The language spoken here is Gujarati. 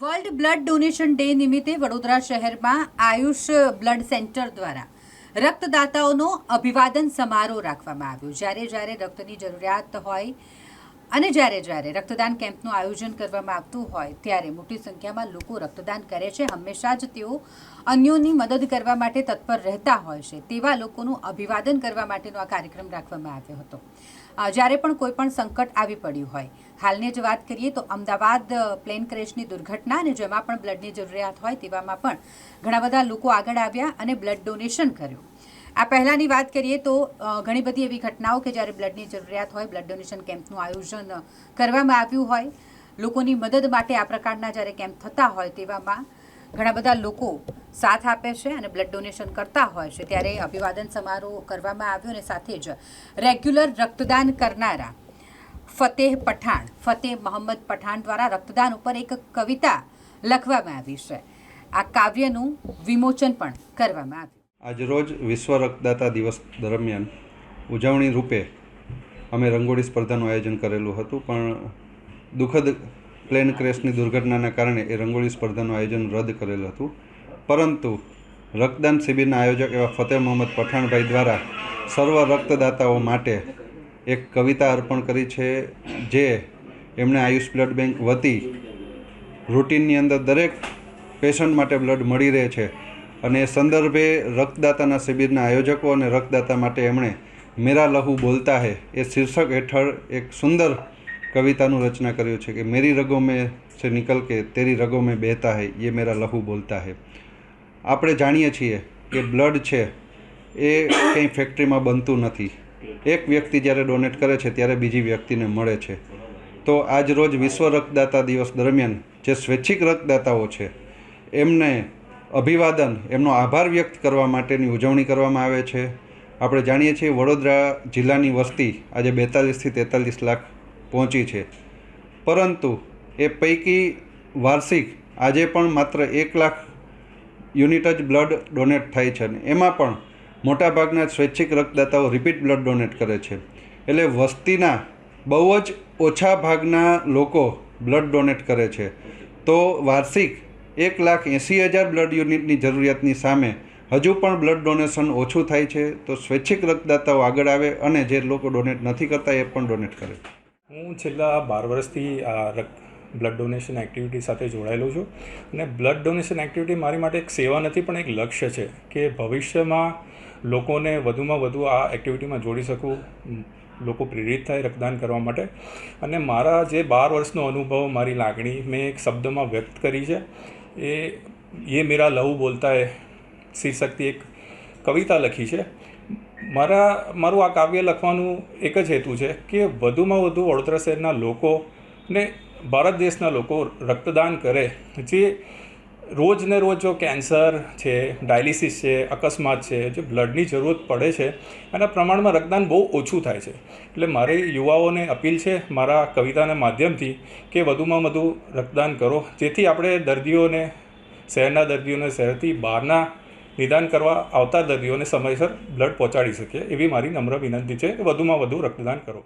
વર્લ્ડ બ્લડ ડોનેશન ડે નિમિત્તે વડોદરા શહેરમાં આયુષ બ્લડ સેન્ટર દ્વારા રક્તદાતાઓનો અભિવાદન સમારોહ રાખવામાં આવ્યો. જ્યારે જ્યારે રક્તની જરૂરિયાત હોય અને જ્યારે જ્યારે રક્તદાન કેમ્પનું આયોજન કરવામાં આવતું હોય, ત્યારે મોટી સંખ્યામાં લોકો રક્તદાન કરે છે. હંમેશા જ તેઓ અન્યોની મદદ કરવા માટે તત્પર રહેતા હોય છે. તેવા લોકોનું અભિવાદન કરવા માટેનો આ કાર્યક્રમ રાખવામાં આવ્યો હતો. જ્યારે પણ કોઈ પણ સંકટ આવી પડ્યું હોય. હાલની જ વાત કરીએ તો અમદાવાદ પ્લેન ક્રેશની દુર્ઘટના અને જેમાં પણ બ્લડની જરૂરિયાત હોય તેવામાં પણ ઘણા બધા લોકો આગળ આવ્યા અને બ્લડ ડોનેશન કર્યું. આ પહેલાંની વાત કરીએ તો ઘણી બધી એવી ઘટનાઓ કે જ્યારે બ્લડની જરૂરિયાત હોય, બ્લડ ડોનેશન કેમ્પનું આયોજન કરવામાં આવ્યું હોય. લોકોની મદદ માટે આ પ્રકારના જ્યારે કેમ્પ થતા હોય તેવામાં ઘણા બધા લોકો સાથ આપે છે અને બ્લડ ડોનેશન કરતા હોય છે. ત્યારે અભિવાદન સમારોહ કરવામાં આવ્યો અને સાથે જ રેગ્યુલર રક્તદાન કરનારા ફતેહ પઠાણ, ફતેહ મોહમ્મદ પઠાણ દ્વારા રક્તદાન ઉપર એક કવિતા લખવામાં આવી છે. આ કાવ્યનું વિમોચન પણ કરવામાં આવ્યું. આજરોજ વિશ્વ રક્તદાતા દિવસ દરમિયાન ઉજવણી રૂપે અમે રંગોળી સ્પર્ધાનું આયોજન કરેલું હતું, પણ દુઃખદ પ્લેન ક્રેશની દુર્ઘટનાના કારણે એ રંગોળી સ્પર્ધાનું આયોજન રદ કરેલું હતું. પરંતુ રક્તદાન શિબિરના આયોજક એવા ફતેહ મોહમ્મદ પઠાણભાઈ દ્વારા સર્વ રક્તદાતાઓ માટે એક કવિતા અર્પણ કરી છે, જે એમણે આયુષ બ્લડ બેંક વતી રૂટીનની અંદર દરેક પેશન્ટ માટે બ્લડ મળી રહે છે. અને એ સંદર્ભે રક્તદાતાના શિબિરના આયોજકો અને રક્તદાતા માટે એમણે મેરા લહુ બોલતા હે. એ શીર્ષક હેઠળ એક સુંદર કવિતાનું રચના કર્યું છે કે, મેરી રગો મેં સે નિકલ કે તેરી રગો મેં બહેતા હૈ, યે મેરા લહુ બોલતા હે. આપણે જાણીએ છીએ કે બ્લડ છે એ કંઈ ફેક્ટરીમાં બનતું નથી. એક વ્યક્તિ જ્યારે ડોનેટ કરે છે ત્યારે બીજી વ્યક્તિને મળે છે. તો આજ રોજ વિશ્વ રક્તદાતા દિવસ દરમિયાન જે સ્વૈચ્છિક રક્તદાતાઓ છે, એમને અભિવાદન, એમનો આભાર વ્યક્ત કરવા માટેની ઉજવણી કરવામાં આવે છે. આપણે જાણીએ છીએ વડોદરા જિલ્લાની વસ્તી આજે બેતાલીસથી તેતાલીસ લાખ પહોંચી છે. પરંતુ એ પૈકી વાર્ષિક આજે પણ માત્ર એક લાખ યુનિટ જ બ્લડ ડોનેટ થાય છે અને એમાં પણ મોટાભાગના સ્વૈચ્છિક રક્તદાતાઓ રિપીટ બ્લડ ડોનેટ કરે છે. એટલે વસ્તીના બહુ જ ઓછા ભાગના લોકો બ્લડ ડોનેટ કરે છે. તો વાર્ષિક એક લાખ એંસી હજાર બ્લડ યુનિટની જરૂરિયાતની સામે હજુ પણ બ્લડ ડોનેશન ઓછું થાય છે, તો સ્વૈચ્છિક રક્તદાતાઓ આગળ આવે અને જે લોકો ડોનેટ નથી કરતા એ પણ ડોનેટ કરે હું છેલ્લા બાર વર્ષથી આ બ્લડ ડોનેશન એક્ટિવિટી સાથે જોડાયેલો છું અને બ્લડ ડોનેશન એક્ટિવિટી મારી માટે એક સેવા નથી, પણ એક લક્ષ્ય છે કે ભવિષ્યમાં લોકોને વધુમાં વધુ આ એક્ટિવિટીમાં જોડી શકું લોકો પ્રેરિત થાય રક્તદાન કરવા માટે. અને મારા જે બાર વર્ષનો અનુભવ, મારી લાગણી મેં એક શબ્દમાં વ્યક્ત કરી છે. એ એ મેરા લવ બોલતા એ શીર્ષકથી એક કવિતા લખી છે. મારા, મારું આ કાવ્ય લખવાનું એક જ હેતુ છે કે વધુમાં વધુ વડોદરા શહેરના લોકો ને ભારત દેશના લોકો રક્તદાન કરે. જે રોજને રોજ જો કેન્સર છે, ડાયાલિસિસ છે, અકસ્માત છે, જે બ્લડની જરૂરત પડે છે, એના પ્રમાણમાં રક્તદાન બહુ ઓછું થાય છે. એટલે મારી યુવાઓને અપીલ છે મારા કવિતાના માધ્યમથી કે વધુમાં વધુ રક્તદાન કરો. જેથી આપણે દર્દીઓને, શહેરના દર્દીઓને, શહેરથી બહારના નિદાન કરવા આવતા દર્દીઓને સમયસર બ્લડ પહોંચાડી શકીએ એવી મારી નમ્ર વિનંતી છે કે વધુમાં વધુ રક્તદાન કરો.